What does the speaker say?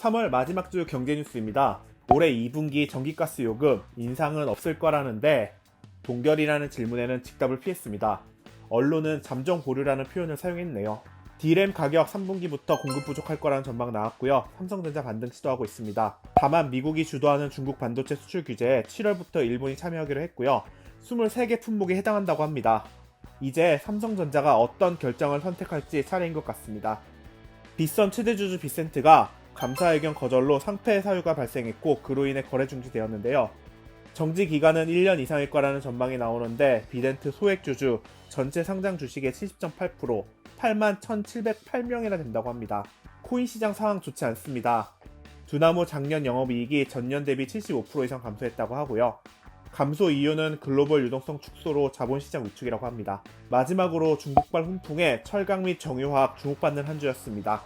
3월 마지막 주 경제 뉴스입니다. 올해 2분기 전기가스 요금 인상은 없을 거라는데 동결이라는 질문에는 직답을 피했습니다. 언론은 잠정 보류라는 표현을 사용했네요. D램 가격 3분기부터 공급 부족할 거라는 전망 나왔고요. 삼성전자 반등 시도하고 있습니다. 다만 미국이 주도하는 중국 반도체 수출 규제에 7월부터 일본이 참여하기로 했고요. 23개 품목에 해당한다고 합니다. 이제 삼성전자가 어떤 결정을 선택할지 차례인 것 같습니다. 빗선 최대주주 빗센트가 감사의견 거절로 상패 사유가 발생했고 그로 인해 거래 중지되었는데요. 정지 기간은 1년 이상일 거라는 전망이 나오는데 비덴트 소액 주주 전체 상장 주식의 70.8% 8만 1,708명이나 된다고 합니다. 코인 시장 상황 좋지 않습니다. 두나무 작년 영업이익이 전년 대비 75% 이상 감소했다고 하고요. 감소 이유는 글로벌 유동성 축소로 자본시장 위축이라고 합니다. 마지막으로 중국발 훈풍에 철강 및 정유화학 주목받는 한 주였습니다.